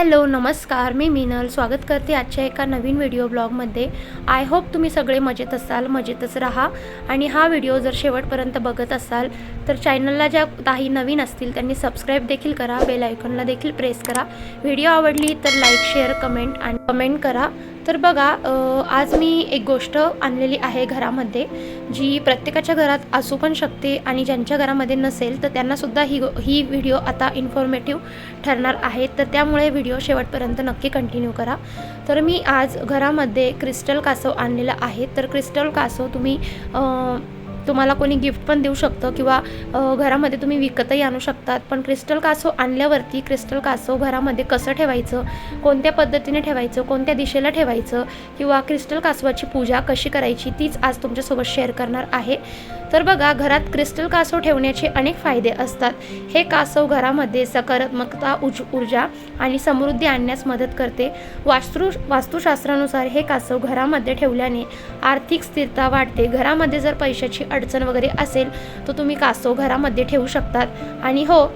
Hello नमस्कार. मी मीनल. स्वागत करते आजच्या एका नवीन व्हिडिओ ब्लॉगमध्ये. आय होप तुम्ही सगळे मजेत असाल मजेतच राहा. आणि हा व्हिडिओ जर शेवटपर्यंत बघत असाल तर चॅनलला ज्या काही नवीन असतील त्यांनी सबस्क्राईब देखील करा. बेल आयकॉनला देखील प्रेस करा. व्हिडिओ आवडली तर लाईक शेअर कमेंट आणि कमेंट करा. तर बघा आज मी एक गोष्ट आणलेली आहे घरामध्ये जी प्रत्येकाच्या घरात असू पण शकते आणि ज्यांच्या घरामध्ये नसेल तर त्यांनासुद्धा ही ही व्हिडिओ आता इन्फॉर्मेटिव्ह ठरणार आहे. तर त्यामुळे व्हिडिओ शेवटपर्यंत नक्की कंटिन्यू करा. तर मी आज घरामध्ये क्रिस्टल कासव आणलेलं आहे. तर क्रिस्टल कासव तुम्ही तुम्हाला कोणी गिफ्ट पण देऊ शकतं किंवा घरामध्ये तुम्ही विकतही आणू शकतात. पण क्रिस्टल कासव आणल्यावरती क्रिस्टल कासव घरामध्ये कसं ठेवायचं? कोणत्या पद्धतीने ठेवायचं? कोणत्या दिशेला ठेवायचं? किंवा क्रिस्टल कासवाची पूजा कशी करायची? तीच आज तुमच्यासोबत शेअर करणार आहे. तर बघा घरात क्रिस्टल कासव ठेवण्याचे अनेक फायदे असतात. हे कासव घरामध्ये सकारात्मकता उज ऊर्जा आणि समृद्धी आणण्यास मदत करते. वास्तू वास्तुशास्त्रानुसार हे कासव घरामध्ये ठेवल्याने आर्थिक स्थिरता वाढते. घरामध्ये जर पैशाची अडचण वगैरे असेल तर तुम्ही कासव घरामध्ये ठेवू शकतात. आणि हो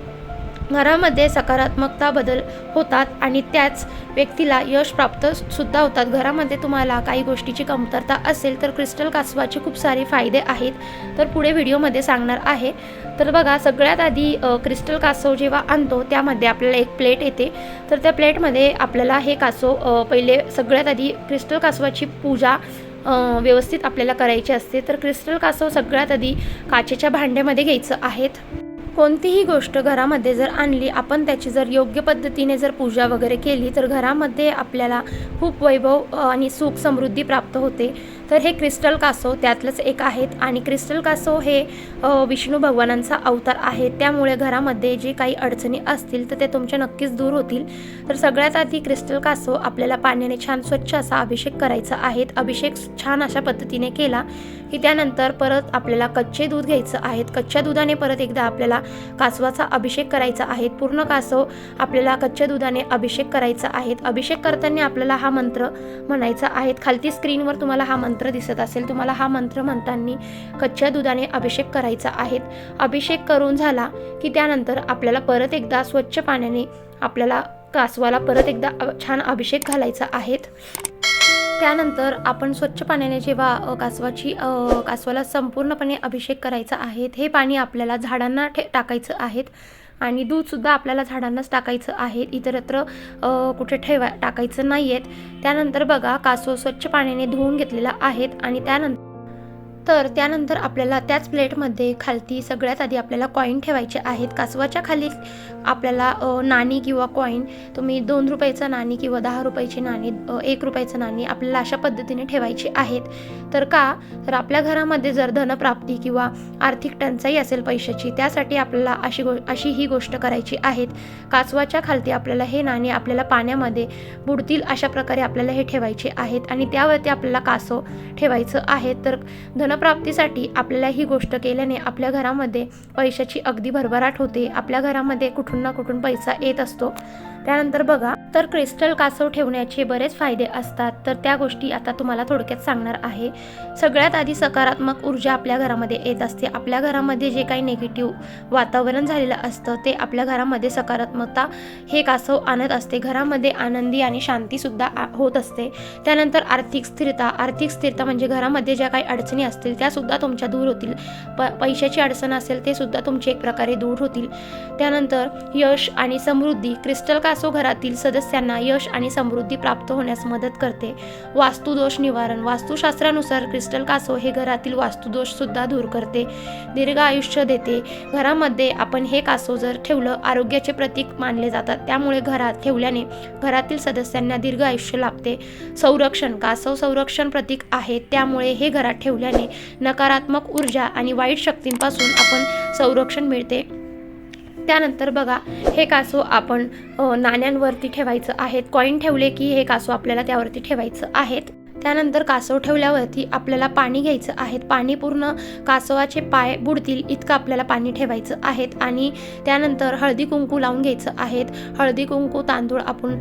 घरामध्ये सकारात्मकता बदल होतात आणि त्याच व्यक्तीला यश प्राप्त सुद्धा होतात. घरामध्ये तुम्हाला काही गोष्टीची कमतरता असेल तर क्रिस्टल कासवाचे खूप सारे फायदे आहेत. तर पुढे व्हिडिओमध्ये सांगणार आहे. तर बघा सगळ्यात आधी क्रिस्टल कासव जेव्हा आणतो त्यामध्ये आपल्याला एक प्लेट येते. तर त्या प्लेटमध्ये आपल्याला हे कासव पहिले सगळ्यात आधी क्रिस्टल कासवाची पूजा व्यवस्थित आपल्याला करायची असते तर क्रिस्टल कासव सगळ्यात आधी काचेच्या भांड्यामध्ये घ्यायचं आहेत. कोणतीही गोष्ट घरामध्ये जर आणली आपण त्याची जर योग्य पद्धतीने जर पूजा वगैरे केली तर घरामध्ये आपल्याला खूप वैभव आणि सुख समृद्धी प्राप्त होते. तर हे क्रिस्टल कासव त्यातलंच एक आहेत आणि क्रिस्टल कासव हे विष्णू भगवानांचा अवतार आहे त्यामुळे घरामध्ये जे काही अडचणी असतील तर ते तुमच्या नक्कीच दूर होतील. तर सगळ्यात आधी क्रिस्टल कासव आपल्याला पाण्याने छान स्वच्छ असा अभिषेक करायचा आहे अभिषेक छान अशा पद्धतीने केला की त्यानंतर परत आपल्याला कच्चे दूध घ्यायचं आहे कच्च्या दुधाने परत एकदा आपल्याला कासवाचा अभिषेक करायचा आहे पूर्ण कासव आपल्याला कच्च्या दुधाने अभिषेक करायचा आहे अभिषेक करताना आपल्याला हा मंत्र म्हणायचा आहे खालती स्क्रीनवर तुम्हाला हा मंत्र मंत्र दिसत असेल तुम्हाला हा मंत्र म्हणताना कच्च्या दुधाने अभिषेक करायचा आहे. अभिषेक करून झाला की त्यानंतर आपल्याला परत एकदा स्वच्छ पाण्याने आपल्याला कासवाला परत एकदा छान अभिषेक घालायचा आहेत त्यानंतर आपण स्वच्छ पाण्याने जेव्हा कासवाची कासवाला संपूर्णपणे अभिषेक करायचा आहे हे पाणी आपल्याला झाडांना ठे टाकायचं आहेत आणि दूधसुद्धा आपल्याला झाडांनाच टाकायचं आहे. इतरत्र कुठे ठेवा टाकायचं नाही आहेत त्यानंतर बघा कासव स्वच्छ पाण्याने धुवून घेतलेला आहेत आणि त्यानंतर तर त्यानंतर आपल्याला त्याच प्लेटमध्ये खालती सगळ्यात आधी आपल्याला कॉईन ठेवायचे आहेत. कासवाच्या खाली आपल्याला नाणी किंवा कॉईन तुम्ही दोन रुपयाचं नाणी किंवा दहा रुपयाची नाणी एक रुपयाचं नाणी आपल्याला अशा पद्धतीने ठेवायची आहेत. तर का? तर आपल्या घरामध्ये जर धनप्राप्ती किंवा आर्थिक टंचाई असेल पैशाची त्यासाठी आपल्याला अशी गो अशी ही गोष्ट करायची आहेत. कासवाच्या खालती आपल्याला हे नाणी आपल्याला पाण्यामध्ये बुडतील अशा प्रकारे आपल्याला हे ठेवायचे आहेत. आणि त्यावरती आपल्याला कासव ठेवायचं आहे तर धन धनप्राप्तीसाठी आपल्याला ही गोष्ट केल्याने आपल्या घरामध्ये पैशाची अगदी भरभराट होते. आपल्या घरामध्ये कुठून ना कुठून पैसा येत असतो. त्यानंतर बघा तर क्रिस्टल कासव ठेवण्याचे बरेच फायदे असतात तर त्या गोष्टी आता तुम्हाला थोडक्यात सांगणार आहे. सगळ्यात आधी सकारात्मक ऊर्जा आपल्या घरामध्ये येत असते. आपल्या घरामध्ये जे काही निगेटिव्ह वातावरण झालेलं असतं ते आपल्या घरामध्ये सकारात्मकता हे कासव आणत असते. घरामध्ये आनंदी आणि शांतीसुद्धा आ- होत असते. त्यानंतर आर्थिक स्थिरता आर्थिक स्थिरता म्हणजे घरामध्ये ज्या काही अडचणी असतील त्यासुद्धा तुमच्या दूर होतील. प पैशाची अडचण असेल ते सुद्धा तुमचे एक प्रकारे दूर होतील. त्यानंतर यश आणि समृद्धी क्रिस्टल असो घरातील सदस्यांना यश आणि समृद्धी प्राप्त होण्यास मदत करते. वास्तुदोष निवारण. वास्तुशास्त्रानुसार क्रिस्टल कासो हे घरातील वास्तुदोष सुद्धा दूर करते. दीर्घ आयुष्य देते. घरामध्ये आपण हे कासव जर ठेवलं आरोग्याचे प्रतीक मानले जातात. त्यामुळे घरात ठेवल्याने घरातील सदस्यांना दीर्घ आयुष्य लाभते. संरक्षण. कासव संरक्षण प्रतीक आहे. त्यामुळे हे घरात ठेवल्याने नकारात्मक ऊर्जा आणि वाईट शक्तींपासून आपण संरक्षण मिळते. त्यानंतर बघा हे कासू आपण नाण्यांवरती ठेवायचं आहेत. कॉईन ठेवले की हे कासू आपल्याला त्यावरती ठेवायचं आहेत. त्यानंतर कासव ठेवल्यावरती आपल्याला पाणी घ्यायचं आहे. पाणी पूर्ण कासवाचे पाय बुडतील इतकं आपल्याला पाणी ठेवायचं आहेत आणि त्यानंतर हळदी कुंकू लावून घ्यायचं आहेत. हळदी कुंकू तांदूळ आपण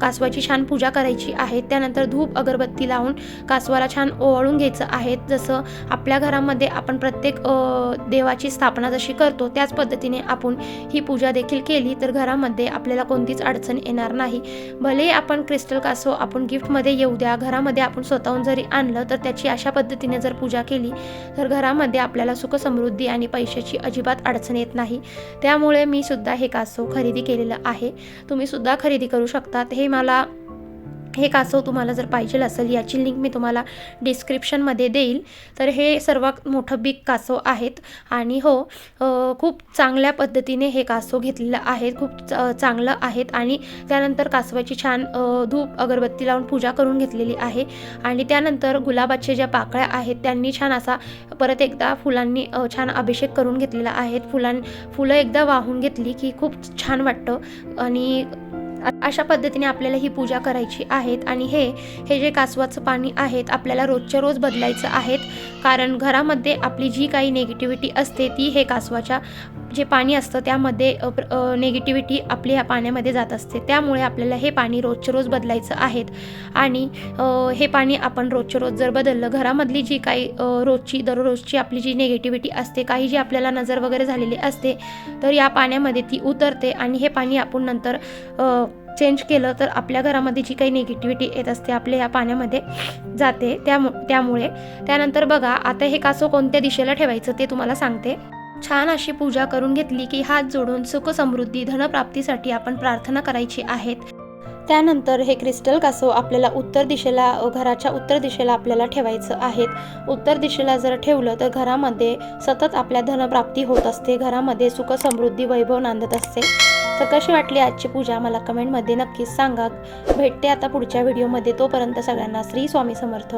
कासवाची छान पूजा करायची आहे. त्यानंतर धूप अगरबत्ती लावून कासवाला छान ओवाळून घ्यायचं आहे जसं आपल्या घरामध्ये आपण प्रत्येक देवाची स्थापना जशी करतो त्याच पद्धतीने आपण ही पूजा देखील केली तर घरामध्ये आपल्याला कोणतीच अडचण येणार नाही. भले आपण क्रिस्टल कासव आपण गिफ्टमध्ये येऊ द्या घरामध्ये आपण स्वतःहून जरी आणलं तर त्याची अशा पद्धतीने जर पूजा केली तर घरामध्ये आपल्याला सुख समृद्धी आणि पैशाची अजिबात अडचण येत नाही. त्यामुळे मी सुद्धा हे कासव खरेदी केलेलं आहे. तुम्ही सुद्धा खरेदी करू शकतात. हे मला हे कासव तुम्हाला जर पाहिजे असेल याची लिंक मी तुम्हाला डिस्क्रिप्शनमध्ये देईल. तर हे सर्वात मोठं बिग कासव आहेत. आणि हो खूप चांगल्या पद्धतीने हे कासव घेतलेलं आहे खूप च- चांगलं आहेत. आणि त्यानंतर कासवाची छान धूप अगरबत्ती लावून पूजा करून घेतलेली आहे. आणि त्यानंतर गुलाबाच्या ज्या पाकळ्या आहेत त्यांनी छान असा परत एकदा फुलांनी छान अभिषेक करून घेतलेला आहे फुलां फुलं एकदा वाहून घेतली की खूप छान वाटतं. आणि अशा पद्धतीने आपल्याला ही पूजा करायची आहेत आणि हे हे जे कासवाचं पाणी आहेत आपल्याला रोजच्या रोज बदलायचं आहेत. कारण घरामध्ये आपली जी काही नेगेटिव्हिटी असते ती हे कासवाच्या जे पाणी असतं त्यामध्ये नेगेटिव्हिटी आपली ह्या पाण्यामध्ये जात असते. त्यामुळे आपल्याला हे पाणी रोजच्या रोज बदलायचं आहेत. आणि हे पाणी आपण रोजच्या रोज जर बदललं घरामधली जी काही रोजची दररोजची आपली जी नेगेटिव्हिटी असते काही जी आपल्याला नजर वगैरे झालेली असते तर या पाण्यामध्ये ती उतरते आणि हे पाणी आपण नंतर चेंज केलं तर आपल्या घरामध्ये जी काही निगेटिव्हिटी येत असते आपल्या या पाण्यामध्ये जाते. त्यामु त्यामुळे त्यानंतर बघा आता हे कासो कोणत्या दिशेला ठेवायचं ते तुम्हाला सांगते. छान अशी पूजा करून घेतली की हात जोडून सुख समृद्धी धनप्राप्तीसाठी आपण प्रार्थना करायची आहेत. त्यानंतर हे क्रिस्टल कासव आपल्याला उत्तर दिशेला घराच्या उत्तर दिशेला आपल्याला ठेवायचं आहेत. उत्तर दिशेला जर ठेवलं तर घरामध्ये सतत आपल्या धनप्राप्ती होत असते घरामध्ये सुख समृद्धी वैभव नांदत असते. तर कशी वाटली आजची पूजा? मला कमेंटमध्ये नक्कीच सांगा. भेटते आता पुढच्या व्हिडिओमध्ये. तोपर्यंत सगळ्यांना श्री स्वामी समर्थ.